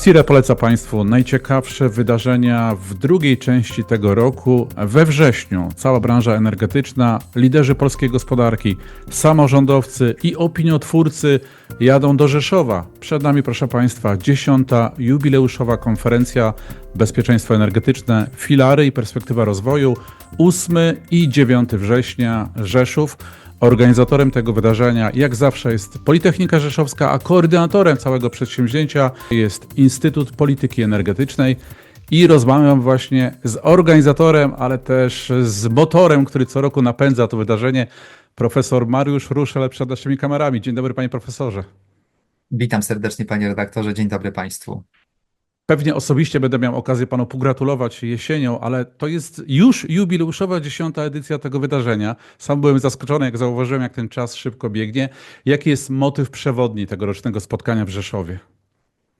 CIRE poleca Państwu najciekawsze wydarzenia w drugiej części tego roku. We wrześniu cała branża energetyczna, liderzy polskiej gospodarki, samorządowcy i opiniotwórcy jadą do Rzeszowa. Przed nami, proszę Państwa, dziesiąta jubileuszowa konferencja Bezpieczeństwo energetyczne, filary i perspektywa rozwoju. 8 i 9 września Rzeszów. Organizatorem tego wydarzenia, jak zawsze, jest Politechnika Rzeszowska, a koordynatorem całego przedsięwzięcia jest Instytut Polityki Energetycznej. I rozmawiam właśnie z organizatorem, ale też z motorem, który co roku napędza to wydarzenie, profesor Mariusz Ruszel przed naszymi kamerami. Dzień dobry, panie profesorze. Witam serdecznie, panie redaktorze. Dzień dobry państwu. Pewnie osobiście będę miał okazję panu pogratulować jesienią, ale to jest już jubileuszowa dziesiąta edycja tego wydarzenia. Sam byłem zaskoczony, jak zauważyłem, jak ten czas szybko biegnie. Jaki jest motyw przewodni tegorocznego spotkania w Rzeszowie?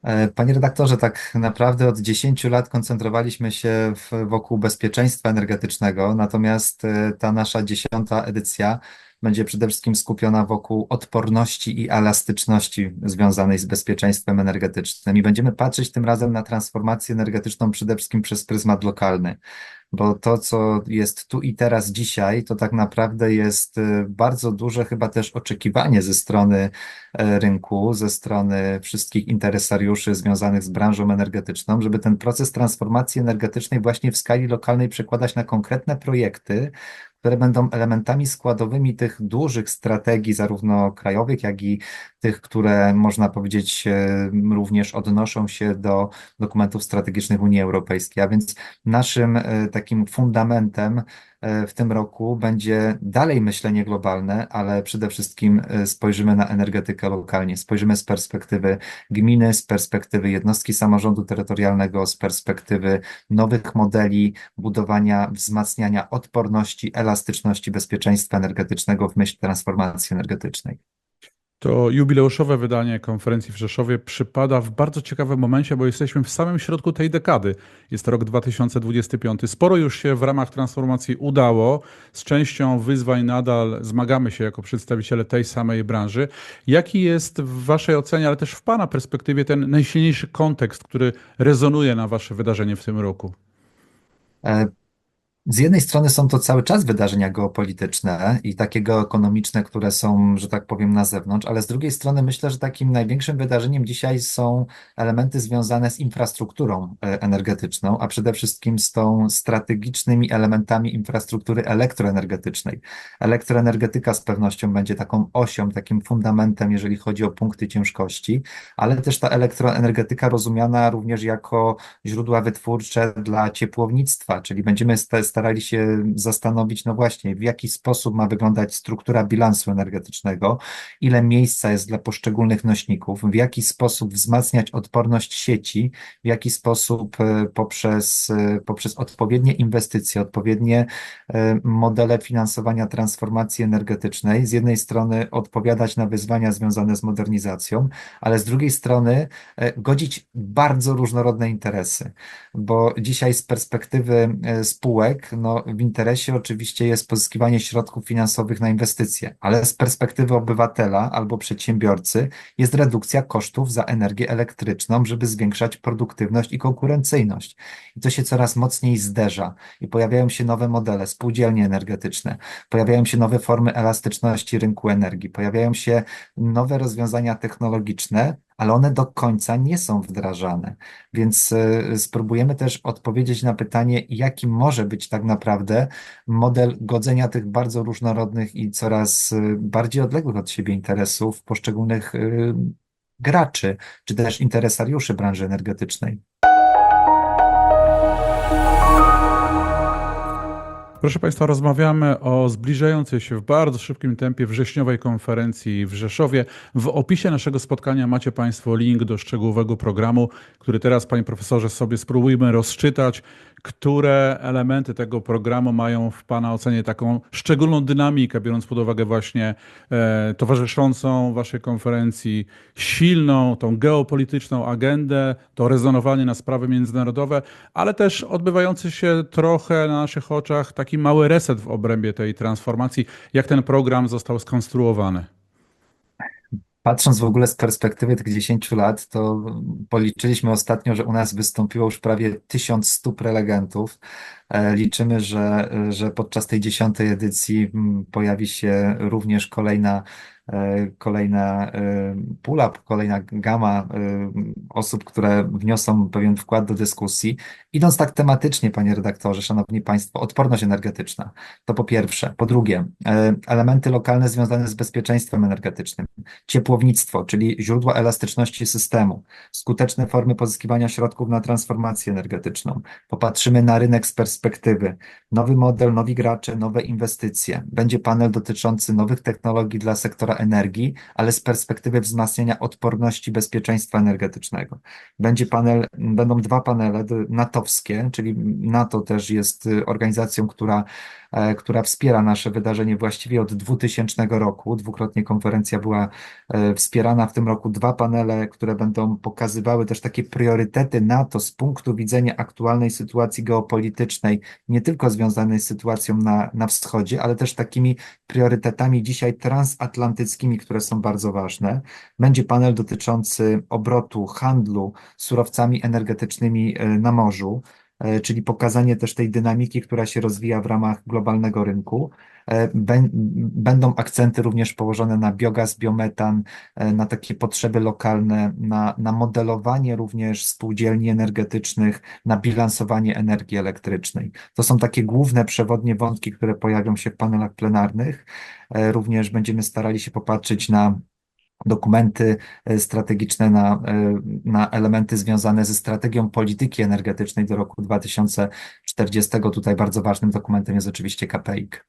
E, Panie redaktorze, tak naprawdę od 10 lat koncentrowaliśmy się wokół bezpieczeństwa energetycznego, natomiast e, ta nasza dziesiąta edycja będzie przede wszystkim skupiona wokół odporności i elastyczności związanej z bezpieczeństwem energetycznym. I będziemy patrzeć tym razem na transformację energetyczną przede wszystkim przez pryzmat lokalny bo to, co jest tu i teraz dzisiaj, to tak naprawdę jest y, bardzo duże chyba też oczekiwanie ze strony e, rynku, ze strony wszystkich interesariuszy związanych z branżą energetyczną, żeby ten proces transformacji energetycznej właśnie w skali lokalnej przekładać na konkretne projekty, które będą elementami składowymi tych dużych strategii, zarówno krajowych, jak i tych, które można powiedzieć e, również odnoszą się do dokumentów strategicznych Unii Europejskiej. A więc naszym e, takim fundamentem E, w tym roku będzie dalej myślenie globalne, ale przede wszystkim e, spojrzymy na energetykę lokalnie. Spojrzymy z perspektywy gminy, z perspektywy jednostki samorządu terytorialnego, z perspektywy nowych modeli budowania, wzmacniania odporności, elastyczności bezpieczeństwa energetycznego w myśl transformacji energetycznej. To jubileuszowe wydanie konferencji w Rzeszowie przypada w bardzo ciekawym momencie, bo jesteśmy w samym środku tej dekady. Jest rok 2025. Sporo już się w ramach transformacji udało. Z częścią wyzwań nadal zmagamy się jako przedstawiciele tej samej branży. Jaki jest w Waszej ocenie, ale też w Pana perspektywie ten najsilniejszy kontekst, który rezonuje na Wasze wydarzenie w tym roku? Z jednej strony są to cały czas wydarzenia geopolityczne i takie geoekonomiczne, które są, że tak powiem, na zewnątrz, ale z drugiej strony myślę, że takim największym wydarzeniem dzisiaj są elementy związane z infrastrukturą e, energetyczną, a przede wszystkim z tą strategicznymi elementami infrastruktury elektroenergetycznej. Elektroenergetyka z pewnością będzie taką osią, takim fundamentem, jeżeli chodzi o punkty ciężkości, ale też ta elektroenergetyka rozumiana również jako źródła wytwórcze dla ciepłownictwa, czyli będziemy stać starali się zastanowić, no właśnie, w jaki sposób ma wyglądać struktura bilansu energetycznego, ile miejsca jest dla poszczególnych nośników, w jaki sposób wzmacniać odporność sieci, w jaki sposób e, poprzez, e, poprzez odpowiednie inwestycje, odpowiednie e, modele finansowania transformacji energetycznej, z jednej strony odpowiadać na wyzwania związane z modernizacją, ale z drugiej strony godzić bardzo różnorodne interesy, bo dzisiaj z perspektywy spółek, no, w interesie oczywiście jest pozyskiwanie środków finansowych na inwestycje, ale z perspektywy obywatela albo przedsiębiorcy jest redukcja kosztów za energię elektryczną, żeby zwiększać produktywność i konkurencyjność. I to się coraz mocniej zderza i pojawiają się nowe modele, spółdzielnie energetyczne, pojawiają się nowe formy elastyczności rynku energii, pojawiają się nowe rozwiązania technologiczne, ale one do końca nie są wdrażane. Więc e, spróbujemy też odpowiedzieć na pytanie, jaki może być tak naprawdę model godzenia tych bardzo różnorodnych i coraz e, bardziej odległych od siebie interesów poszczególnych e, graczy, czy też interesariuszy branży energetycznej. Proszę Państwa, rozmawiamy o zbliżającej się w bardzo szybkim tempie wrześniowej konferencji w Rzeszowie. W opisie naszego spotkania macie Państwo link do szczegółowego programu, który teraz, Panie Profesorze, sobie spróbujmy rozczytać które elementy tego programu mają w Pana ocenie taką szczególną dynamikę, biorąc pod uwagę właśnie e, towarzyszącą Waszej konferencji silną, tą geopolityczną agendę, to rezonowanie na sprawy międzynarodowe, ale też odbywający się trochę na naszych oczach taki mały reset w obrębie tej transformacji, jak ten program został skonstruowany? Patrząc w ogóle z perspektywy tych 10 lat, to policzyliśmy ostatnio, że u nas wystąpiło już prawie 1100 prelegentów. E, Liczymy, że, że podczas tej dziesiątej edycji mm, pojawi się również kolejna, kolejna e, pula, kolejna gama e, osób, które wniosą pewien wkład do dyskusji. Idąc tak tematycznie, panie redaktorze, szanowni państwo, odporność energetyczna. To po pierwsze. Po drugie, e, elementy lokalne związane z bezpieczeństwem energetycznym ciepłownictwo, czyli źródła elastyczności systemu, skuteczne formy pozyskiwania środków na transformację energetyczną. Popatrzymy na rynek z perspektywy. Nowy model, nowi gracze, nowe inwestycje. Będzie panel dotyczący nowych technologii dla sektora energii, ale z perspektywy wzmacniania odporności bezpieczeństwa energetycznego. Będzie panel, będą dwa panele natowskie, czyli NATO też jest y, organizacją, która która wspiera nasze wydarzenie właściwie od 2000 roku. Dwukrotnie konferencja była e, wspierana w tym roku dwa panele, które będą pokazywały też takie priorytety NATO z punktu widzenia aktualnej sytuacji geopolitycznej, nie tylko związanej z sytuacją na, na wschodzie, ale też takimi priorytetami dzisiaj transatlantyckimi, które są bardzo ważne. Będzie panel dotyczący obrotu, handlu surowcami energetycznymi e, na morzu e, czyli pokazanie też tej dynamiki, która się rozwija w ramach globalnego rynku. E, będą akcenty również położone na biogaz, biometan, e, na takie potrzeby lokalne, na, na modelowanie również spółdzielni energetycznych, na bilansowanie energii elektrycznej. To są takie główne przewodnie wątki, które pojawią się w panelach plenarnych. E, również będziemy starali się popatrzeć na dokumenty strategiczne na, na elementy związane ze strategią polityki energetycznej do roku 2040. Tutaj bardzo ważnym dokumentem jest oczywiście KPIK.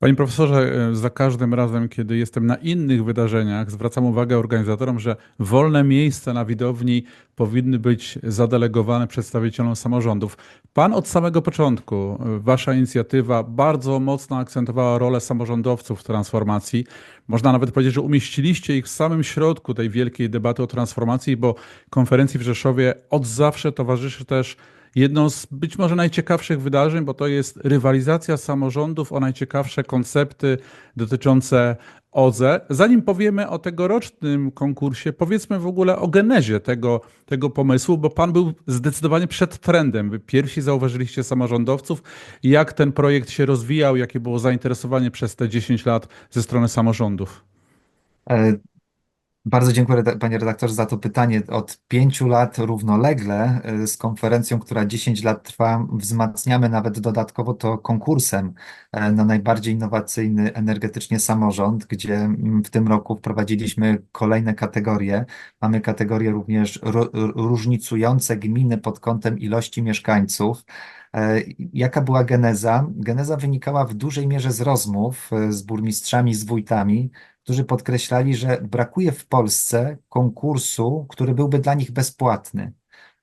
Panie profesorze, e, za każdym razem, kiedy jestem na innych wydarzeniach, zwracam uwagę organizatorom, że wolne miejsca na widowni powinny być zadelegowane przedstawicielom samorządów. Pan od samego początku, e, wasza inicjatywa bardzo mocno akcentowała rolę samorządowców w transformacji. Można nawet powiedzieć, że umieściliście ich w samym środku tej wielkiej debaty o transformacji, bo konferencji w Rzeszowie od zawsze towarzyszy też jedną z być może najciekawszych wydarzeń, bo to jest rywalizacja samorządów o najciekawsze koncepty dotyczące OZE. Zanim powiemy o tegorocznym konkursie, powiedzmy w ogóle o genezie tego, tego pomysłu, bo pan był zdecydowanie przed trendem. Wy pierwsi zauważyliście samorządowców, jak ten projekt się rozwijał, jakie było zainteresowanie przez te 10 lat ze strony samorządów. Bardzo dziękuję, panie redaktorze, za to pytanie. Od pięciu lat równolegle y, z konferencją, która 10 lat trwa, wzmacniamy nawet dodatkowo to konkursem e, na najbardziej innowacyjny energetycznie samorząd, gdzie mm, w tym roku wprowadziliśmy kolejne kategorie. Mamy kategorie również różnicujące gminy pod kątem ilości mieszkańców. E, jaka była geneza? Geneza wynikała w dużej mierze z rozmów z burmistrzami, z wójtami, którzy podkreślali, że brakuje w Polsce konkursu, który byłby dla nich bezpłatny.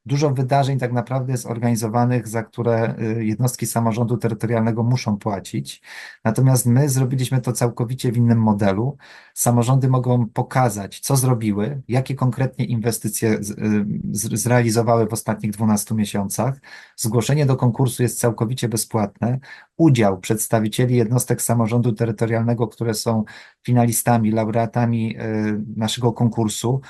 Dużo wydarzeń tak naprawdę jest organizowanych, za które y, jednostki samorządu terytorialnego muszą płacić. Natomiast my zrobiliśmy to całkowicie w innym modelu. Samorządy mogą pokazać, co zrobiły, jakie konkretnie inwestycje y, zrealizowały w ostatnich 12 miesiącach. Zgłoszenie do konkursu jest całkowicie bezpłatne. Udział przedstawicieli jednostek samorządu terytorialnego, które są finalistami, laureatami y, naszego konkursu,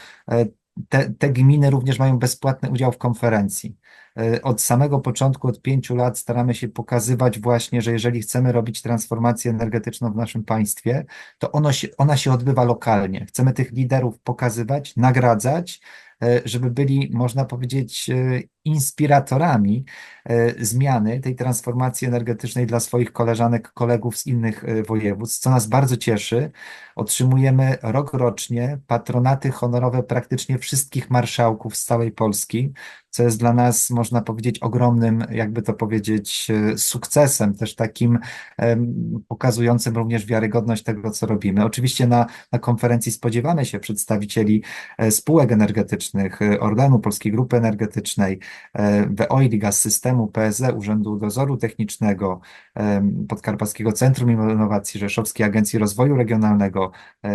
te, te gminy również mają bezpłatny udział w konferencji. E, od samego początku, od pięciu lat staramy się pokazywać właśnie, że jeżeli chcemy robić transformację energetyczną w naszym państwie, to ono się, ona się odbywa lokalnie. Chcemy tych liderów pokazywać, nagradzać, e, żeby byli, można powiedzieć, e, inspiratorami zmiany tej transformacji energetycznej dla swoich koleżanek, kolegów z innych województw, co nas bardzo cieszy. Otrzymujemy rok rocznie patronaty honorowe praktycznie wszystkich marszałków z całej Polski co jest dla nas, można powiedzieć, ogromnym, jakby to powiedzieć, e, sukcesem, też takim pokazującym również wiarygodność tego, co robimy. Oczywiście na, na konferencji spodziewamy się przedstawicieli e, spółek energetycznych, e, Orlenu, Polskiej Grupy Energetycznej, WEOIL, Gaz Systemu, PSE, Urzędu Dozoru Technicznego, Podkarpackiego Centrum Innowacji Rzeszowskiej, Agencji Rozwoju Regionalnego,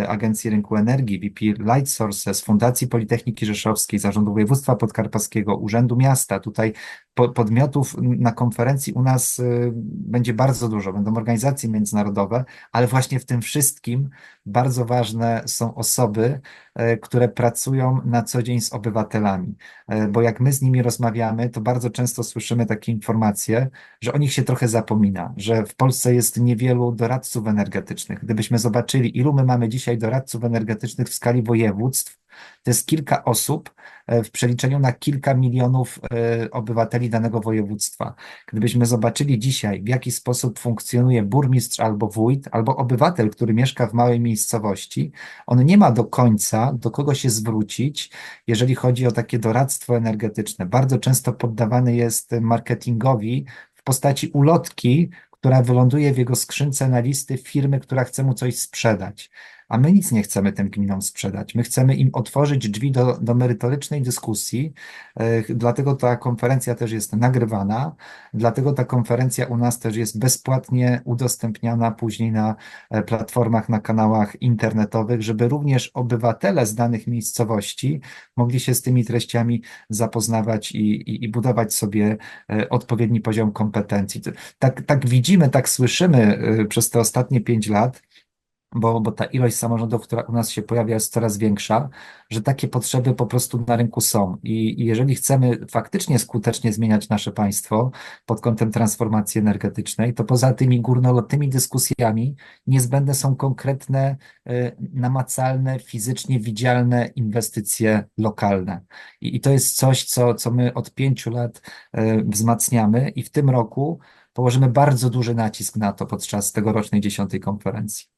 Agencji Rynku Energii, VP Light Sources, Fundacji Politechniki Rzeszowskiej, Zarządu Województwa Podkarpackiego, Urzędu Miasta. Tutaj podmiotów na konferencji u nas y, będzie bardzo dużo. Będą organizacje międzynarodowe, ale właśnie w tym wszystkim bardzo ważne są osoby, e, które pracują na co dzień z obywatelami. E, Bo jak my z nimi rozmawiamy, to bardzo często słyszymy takie informacje, że o nich się trochę zapomina, że w Polsce jest niewielu doradców energetycznych. Gdybyśmy zobaczyli, ilu my mamy dzisiaj doradców energetycznych w skali województw, to jest kilka osób e, w przeliczeniu na kilka milionów e, obywateli danego województwa. Gdybyśmy zobaczyli dzisiaj, w jaki sposób funkcjonuje burmistrz albo wójt, albo obywatel, który mieszka w małej miejscowości, on nie ma do końca do kogo się zwrócić, jeżeli chodzi o takie doradztwo energetyczne. Bardzo często poddawany jest marketingowi w postaci ulotki, która wyląduje w jego skrzynce na listy firmy, która chce mu coś sprzedać. A my nic nie chcemy tym gminom sprzedać. My chcemy im otworzyć drzwi do, do merytorycznej dyskusji. E, Dlatego ta konferencja też jest nagrywana, dlatego ta konferencja u nas też jest bezpłatnie udostępniana później na e, platformach, na kanałach internetowych, żeby również obywatele z danych miejscowości mogli się z tymi treściami zapoznawać i, i, i budować sobie e, odpowiedni poziom kompetencji. Tak, tak widzimy, tak słyszymy przez te ostatnie pięć lat bo, bo ta ilość samorządów, która u nas się pojawia, jest coraz większa, że takie potrzeby po prostu na rynku są. I, i jeżeli chcemy faktycznie skutecznie zmieniać nasze państwo pod kątem transformacji energetycznej, to poza tymi górnolotnymi dyskusjami niezbędne są konkretne, y, namacalne, fizycznie widzialne inwestycje lokalne. I, i to jest coś, co, co my od pięciu lat y, wzmacniamy i w tym roku położymy bardzo duży nacisk na to podczas tegorocznej dziesiątej konferencji.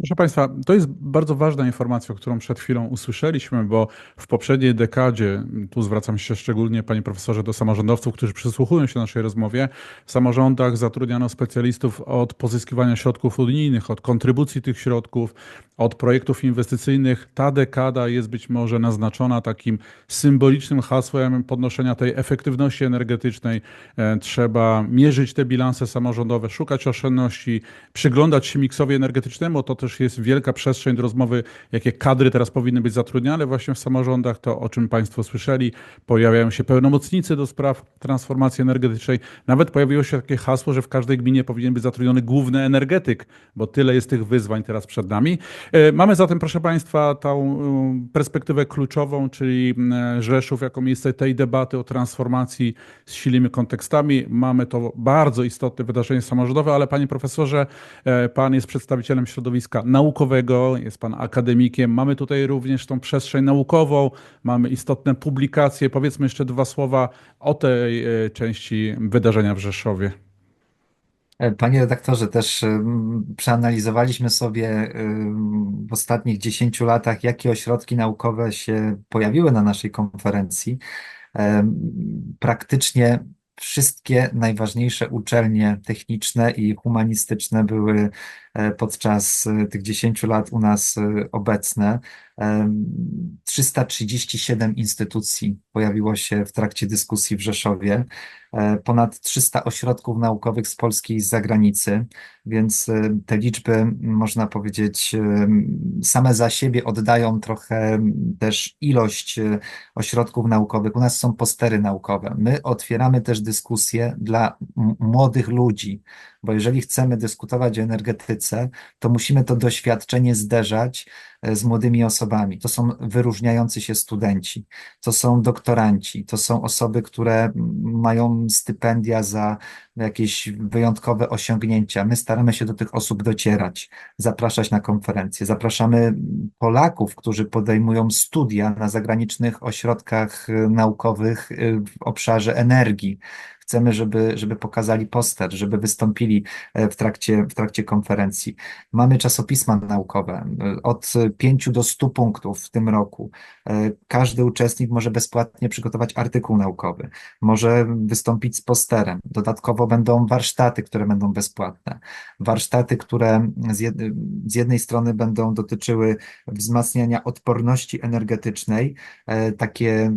Proszę Państwa, to jest bardzo ważna informacja, którą przed chwilą usłyszeliśmy, bo w poprzedniej dekadzie, tu zwracam się szczególnie, panie profesorze, do samorządowców, którzy przysłuchują się naszej rozmowie, w samorządach zatrudniano specjalistów od pozyskiwania środków unijnych, od kontrybucji tych środków, od projektów inwestycyjnych. Ta dekada jest być może naznaczona takim symbolicznym hasłem podnoszenia tej efektywności energetycznej. E, Trzeba mierzyć te bilanse samorządowe, szukać oszczędności, przyglądać się miksowi energetycznemu. To też jest wielka przestrzeń do rozmowy, jakie kadry teraz powinny być zatrudniane właśnie w samorządach. To, o czym Państwo słyszeli, pojawiają się pełnomocnicy do spraw transformacji energetycznej. Nawet pojawiło się takie hasło, że w każdej gminie powinien być zatrudniony główny energetyk, bo tyle jest tych wyzwań teraz przed nami. E, Mamy zatem, proszę Państwa, tą um, perspektywę kluczową, czyli mm, Rzeszów jako miejsce tej debaty o transformacji z silnymi kontekstami. Mamy to bardzo istotne wydarzenie samorządowe, ale Panie Profesorze, e, Pan jest przedstawicielem środowiska naukowego, jest Pan akademikiem. Mamy tutaj również tą przestrzeń naukową, mamy istotne publikacje. Powiedzmy jeszcze dwa słowa o tej e, części wydarzenia w Rzeszowie. Panie redaktorze, też ym, przeanalizowaliśmy sobie w ostatnich 10 latach, jakie ośrodki naukowe się pojawiły na naszej konferencji. Praktycznie wszystkie najważniejsze uczelnie techniczne i humanistyczne były e, podczas e, tych 10 lat u nas e, obecne. Em, 337 instytucji pojawiło się w trakcie dyskusji w Rzeszowie, e, ponad 300 ośrodków naukowych z Polski i z zagranicy, więc e, te liczby, można powiedzieć, em, same za siebie oddają trochę też ilość e, ośrodków naukowych. U nas są postery naukowe. My otwieramy też dyskusje dla młodych ludzi, bo jeżeli chcemy dyskutować o energetyce, to musimy to doświadczenie zderzać e, z młodymi osobami. To są wyróżniający się studenci, to są doktoranci, to są osoby, które mają stypendia za jakieś wyjątkowe osiągnięcia. My staramy się do tych osób docierać, zapraszać na konferencje. Zapraszamy Polaków, którzy podejmują studia na zagranicznych ośrodkach e, naukowych e, w obszarze energii. Chcemy, żeby, żeby pokazali poster, żeby wystąpili e, w trakcie, w trakcie konferencji. Mamy czasopisma naukowe e, od 5 do 100 punktów w tym roku. E, Każdy uczestnik może bezpłatnie przygotować artykuł naukowy, może wystąpić z posterem. Dodatkowo będą warsztaty, które będą bezpłatne. Warsztaty, które z, jed, z jednej strony będą dotyczyły wzmacniania odporności energetycznej, e, takie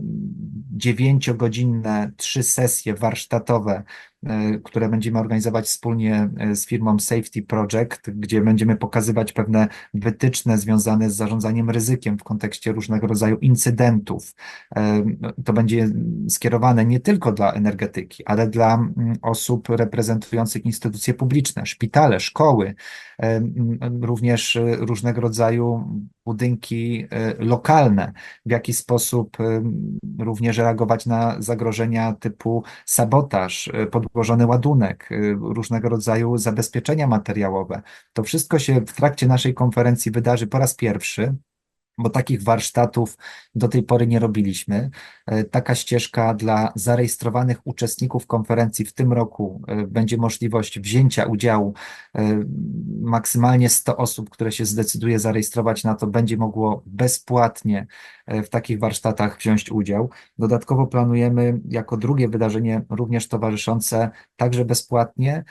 dziewięciogodzinne, trzy sesje warsztatowe które będziemy organizować wspólnie e, z firmą Safety Project, gdzie będziemy pokazywać pewne wytyczne związane z zarządzaniem ryzykiem w kontekście różnego rodzaju incydentów. E, to będzie skierowane nie tylko dla energetyki, ale dla mm, osób reprezentujących instytucje publiczne, szpitale, szkoły, również różnego rodzaju budynki lokalne, w jaki sposób również reagować na zagrożenia typu sabotaż, podłożony ładunek, różnego rodzaju zabezpieczenia materiałowe. To wszystko się w trakcie naszej konferencji wydarzy po raz pierwszy bo takich warsztatów do tej pory nie robiliśmy. E, taka ścieżka dla zarejestrowanych uczestników konferencji w tym roku e, będzie możliwość wzięcia udziału. E, maksymalnie 100 osób, które się zdecyduje zarejestrować na to, będzie mogło bezpłatnie w takich warsztatach wziąć udział. Dodatkowo planujemy jako drugie wydarzenie, również towarzyszące, także bezpłatnie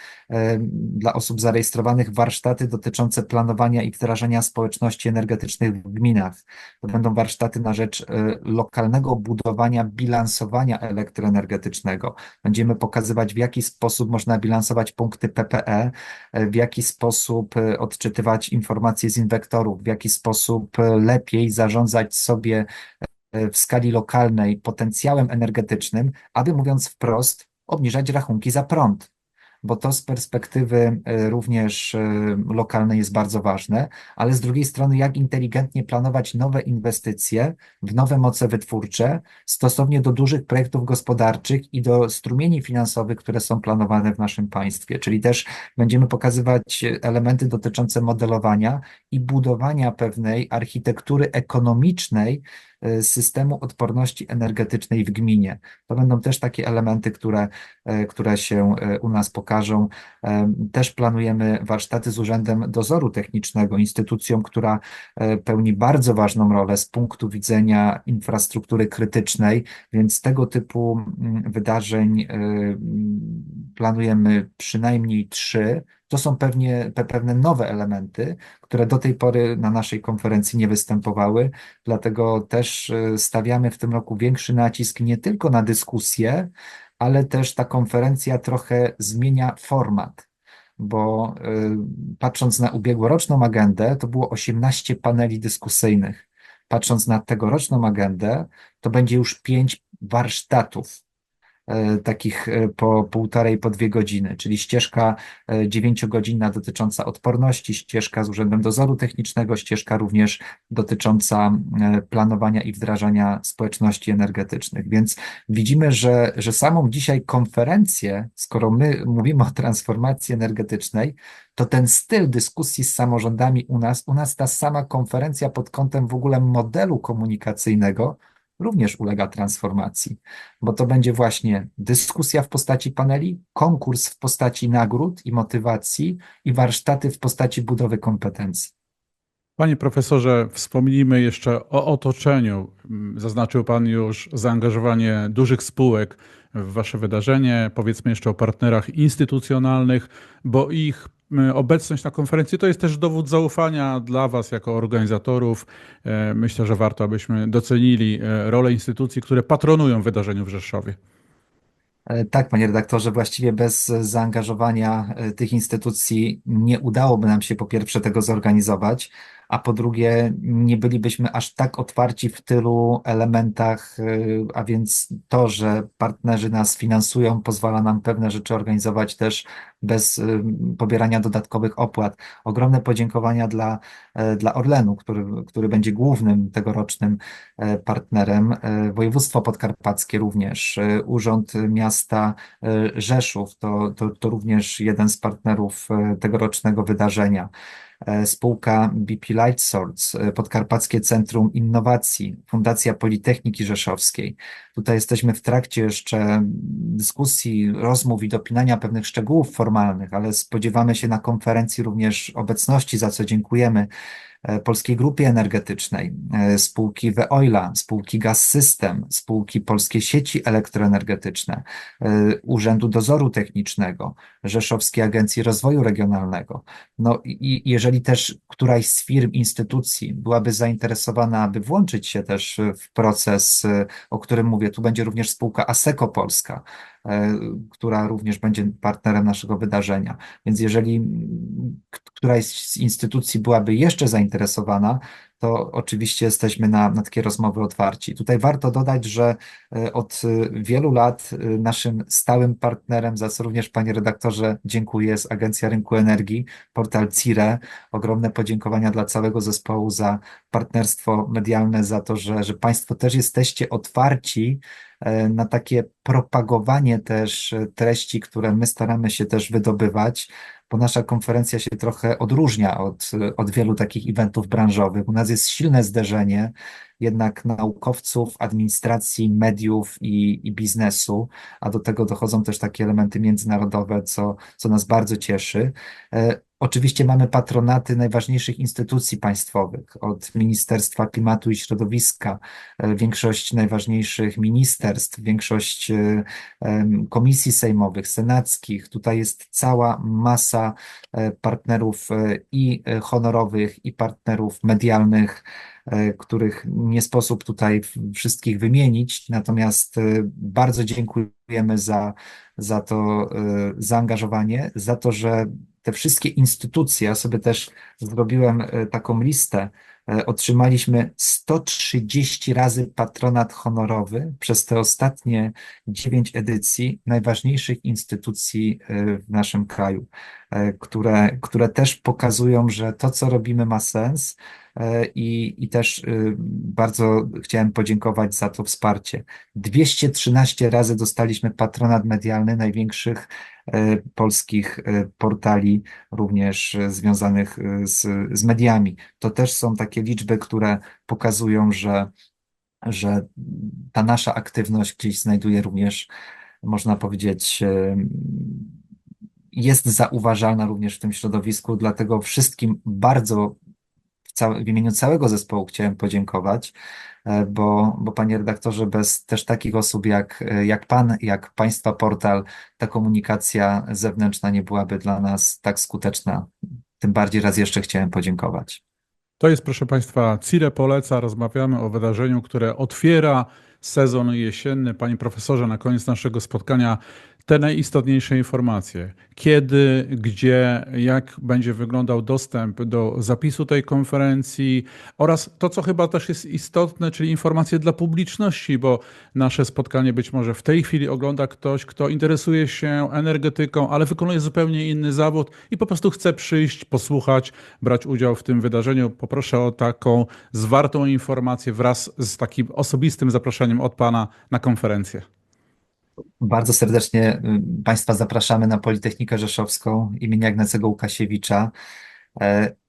dla osób zarejestrowanych, warsztaty dotyczące planowania i wdrażania społeczności energetycznych w gminach. To będą warsztaty na rzecz y, lokalnego budowania bilansowania elektroenergetycznego. Będziemy pokazywać, w jaki sposób można bilansować punkty PPE, w jaki sposób odczytywać informacje z inwektorów, w jaki sposób lepiej zarządzać sobie w skali lokalnej potencjałem energetycznym, aby mówiąc wprost, obniżać rachunki za prąd bo to z perspektywy e, również e, lokalnej jest bardzo ważne, ale z drugiej strony, jak inteligentnie planować nowe inwestycje w nowe moce wytwórcze stosownie do dużych projektów gospodarczych i do strumieni finansowych, które są planowane w naszym państwie. Czyli też będziemy pokazywać elementy dotyczące modelowania i budowania pewnej architektury ekonomicznej, systemu odporności energetycznej w gminie. To będą też takie elementy, które, e, które się e, u nas pokażą. Też planujemy warsztaty z Urzędem Dozoru Technicznego, instytucją, która pełni bardzo ważną rolę z punktu widzenia infrastruktury krytycznej, więc tego typu mm, wydarzeń planujemy przynajmniej trzy. To są pewnie, pewne nowe elementy, które do tej pory na naszej konferencji nie występowały, dlatego też e, stawiamy w tym roku większy nacisk nie tylko na dyskusję, ale też ta konferencja trochę zmienia format. Bo e, patrząc na ubiegłoroczną agendę, to było 18 paneli dyskusyjnych. Patrząc na tegoroczną agendę, to będzie już pięć warsztatów takich e, po półtorej, po dwie godziny, czyli ścieżka e, dziewięciogodzinna dotycząca odporności, ścieżka z Urzędem Dozoru Technicznego, ścieżka również dotycząca planowania i wdrażania społeczności energetycznych. Więc widzimy, że, że samą dzisiaj konferencję, skoro my mówimy o transformacji energetycznej, to ten styl dyskusji z samorządami u nas, u nas ta sama konferencja pod kątem w ogóle modelu komunikacyjnego, również ulega transformacji, bo to będzie właśnie dyskusja w postaci paneli, konkurs w postaci nagród i motywacji i warsztaty w postaci budowy kompetencji. Panie profesorze, wspomnijmy jeszcze o otoczeniu. Zaznaczył Pan już zaangażowanie dużych spółek w Wasze wydarzenie. Powiedzmy jeszcze o partnerach instytucjonalnych, bo ich obecność na konferencji to jest też dowód zaufania dla Was jako organizatorów. E, myślę, że warto, abyśmy docenili e, rolę instytucji, które patronują wydarzeniu w Rzeszowie. E, tak, panie redaktorze, właściwie bez zaangażowania tych instytucji nie udałoby nam się po pierwsze tego zorganizować, a po drugie nie bylibyśmy aż tak otwarci w tylu elementach, a więc to, że partnerzy nas finansują, pozwala nam pewne rzeczy organizować też bez y, pobierania dodatkowych opłat. Ogromne podziękowania dla, e, dla Orlenu, który, który będzie głównym tegorocznym e, partnerem, e, województwo podkarpackie również, Urząd Miasta Rzeszów, to, to, to również jeden z partnerów tegorocznego wydarzenia. Spółka BP Light Swords, Podkarpackie Centrum Innowacji, Fundacja Politechniki Rzeszowskiej. Tutaj jesteśmy w trakcie jeszcze dyskusji, rozmów i dopinania pewnych szczegółów formalnych, ale spodziewamy się na konferencji również obecności, za co dziękujemy e, Polskiej Grupy Energetycznej, e, spółki Veoila, spółki Gaz System, spółki Polskie Sieci Elektroenergetyczne, e, Urzędu Dozoru Technicznego, Rzeszowskiej Agencji Rozwoju Regionalnego. No i jeżeli też któraś z firm, instytucji byłaby zainteresowana, aby włączyć się też w proces, o którym mówię, tu będzie również spółka ASECO Polska, która również będzie partnerem naszego wydarzenia. Więc jeżeli któraś z instytucji byłaby jeszcze zainteresowana, to oczywiście jesteśmy na, na takie rozmowy otwarci. Tutaj warto dodać, że e, od wielu lat e, naszym stałym partnerem, za co również panie redaktorze dziękuję, jest Agencja Rynku Energii, portal CIRE. Ogromne podziękowania dla całego zespołu za partnerstwo medialne, za to, że, że państwo też jesteście otwarci E, na takie propagowanie też e, treści, które my staramy się też wydobywać, bo nasza konferencja się trochę odróżnia od, od wielu takich eventów branżowych. U nas jest silne zderzenie jednak naukowców, administracji, mediów i, i biznesu, a do tego dochodzą też takie elementy międzynarodowe, co, co nas bardzo cieszy. Oczywiście mamy patronaty najważniejszych instytucji państwowych, od Ministerstwa Klimatu i Środowiska, e, większość najważniejszych ministerstw, większość e, komisji sejmowych, senackich. Tutaj jest cała masa e, partnerów i honorowych, i partnerów medialnych, których nie sposób tutaj wszystkich wymienić. Natomiast bardzo dziękujemy za, za to zaangażowanie, za to, że te wszystkie instytucje, ja sobie też zrobiłem e, taką listę, e, otrzymaliśmy 130 razy patronat honorowy przez te ostatnie 9 edycji najważniejszych instytucji e, w naszym kraju, które, które też pokazują, że to, co robimy, ma sens. I, I też bardzo chciałem podziękować za to wsparcie. 213 razy dostaliśmy patronat medialny największych E, polskich e, portali, również e, związanych z, z mediami. To też są takie liczby, które pokazują, że, że ta nasza aktywność gdzieś znajduje również, można powiedzieć, jest zauważalna również w tym środowisku, dlatego wszystkim bardzo w, imieniu całego zespołu chciałem podziękować. E, bo, bo panie redaktorze, bez też takich osób jak, e, jak pan, jak państwa portal, ta komunikacja zewnętrzna nie byłaby dla nas tak skuteczna. Tym bardziej raz jeszcze chciałem podziękować. To jest, proszę Państwa, CIRE Poleca. Rozmawiamy o wydarzeniu, które otwiera sezon jesienny. Panie profesorze, na koniec naszego spotkania te najistotniejsze informacje. Kiedy, gdzie, jak będzie wyglądał dostęp do zapisu tej konferencji oraz to, co chyba też jest istotne, czyli informacje dla publiczności, bo nasze spotkanie być może w tej chwili ogląda ktoś, kto interesuje się energetyką, ale wykonuje zupełnie inny zawód i po prostu chce przyjść, posłuchać, brać udział w tym wydarzeniu. Poproszę o taką zwartą informację wraz z takim osobistym zaproszeniem od Pana na konferencję. Bardzo serdecznie y, Państwa zapraszamy na Politechnikę Rzeszowską imienia Ignacego Łukasiewicza.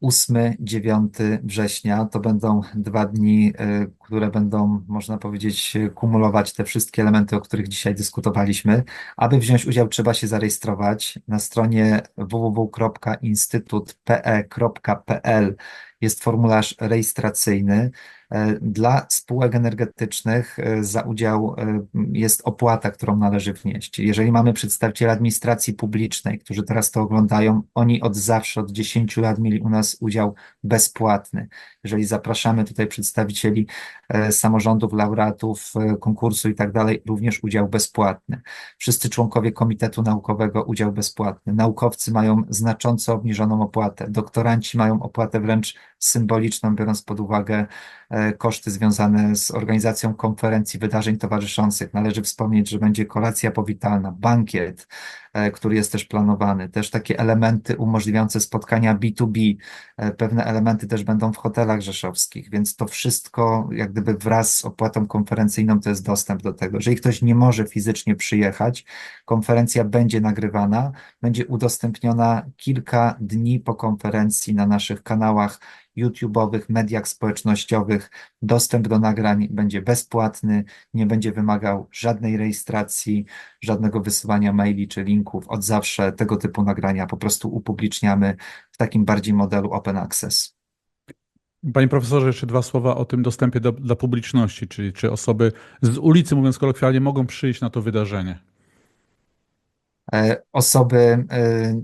8-9 e, września to będą dwa dni, e, które będą, można powiedzieć, kumulować te wszystkie elementy, o których dzisiaj dyskutowaliśmy. Aby wziąć udział, trzeba się zarejestrować na stronie www.instytutpe.pl. Jest formularz rejestracyjny. E, dla spółek energetycznych e, za udział e, jest opłata, którą należy wnieść. Jeżeli mamy przedstawicieli administracji publicznej, którzy teraz to oglądają, oni od zawsze, od 10 lat mieli u nas udział bezpłatny. Jeżeli zapraszamy tutaj przedstawicieli samorządów, laureatów konkursu i tak dalej, również udział bezpłatny. Wszyscy członkowie Komitetu Naukowego udział bezpłatny. Naukowcy mają znacząco obniżoną opłatę. Doktoranci mają opłatę wręcz symboliczną, biorąc pod uwagę koszty związane z organizacją konferencji, wydarzeń towarzyszących. Należy wspomnieć, że będzie kolacja powitalna, bankiet, e, który jest też planowany, też takie elementy umożliwiające spotkania B2B, e, pewne elementy też będą w hotelach rzeszowskich, więc to wszystko jak gdyby wraz z opłatą konferencyjną to jest dostęp do tego. Jeżeli ktoś nie może fizycznie przyjechać, konferencja będzie nagrywana, będzie udostępniona kilka dni po konferencji na naszych kanałach YouTube'owych, mediach społecznościowych. Dostęp do nagrań będzie bezpłatny, nie będzie wymagał żadnej rejestracji, żadnego wysyłania maili czy linków. Od zawsze tego typu nagrania po prostu upubliczniamy w takim bardziej modelu open access. Panie profesorze, jeszcze dwa słowa o tym dostępie do, dla publiczności, czyli czy osoby z ulicy, mówiąc kolokwialnie, mogą przyjść na to wydarzenie. E, Osoby e,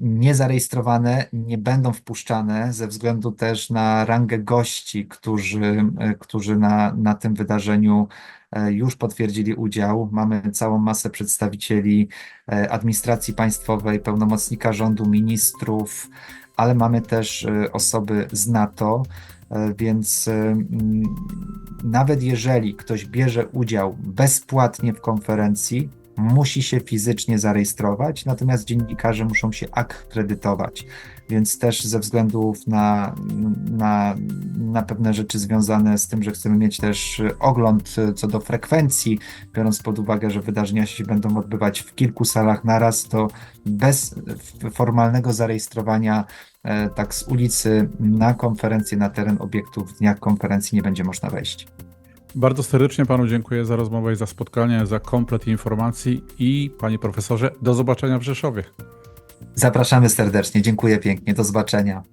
niezarejestrowane nie będą wpuszczane ze względu też na rangę gości, którzy, e, którzy na, na tym wydarzeniu już potwierdzili udział. Mamy całą masę przedstawicieli administracji państwowej, pełnomocnika rządu, ministrów, ale mamy też osoby z NATO. Więc nawet jeżeli ktoś bierze udział bezpłatnie w konferencji, musi się fizycznie zarejestrować, natomiast dziennikarze muszą się akredytować. Więc też ze względów na, na, na pewne rzeczy związane z tym, że chcemy mieć też ogląd co do frekwencji, biorąc pod uwagę, że wydarzenia się będą odbywać w kilku salach naraz, to bez formalnego zarejestrowania e, tak z ulicy na konferencję, na teren obiektu w dniach konferencji nie będzie można wejść. Bardzo serdecznie panu dziękuję za rozmowę i za spotkanie, za komplet informacji i panie profesorze, do zobaczenia w Rzeszowie. Zapraszamy serdecznie, dziękuję pięknie, do zobaczenia.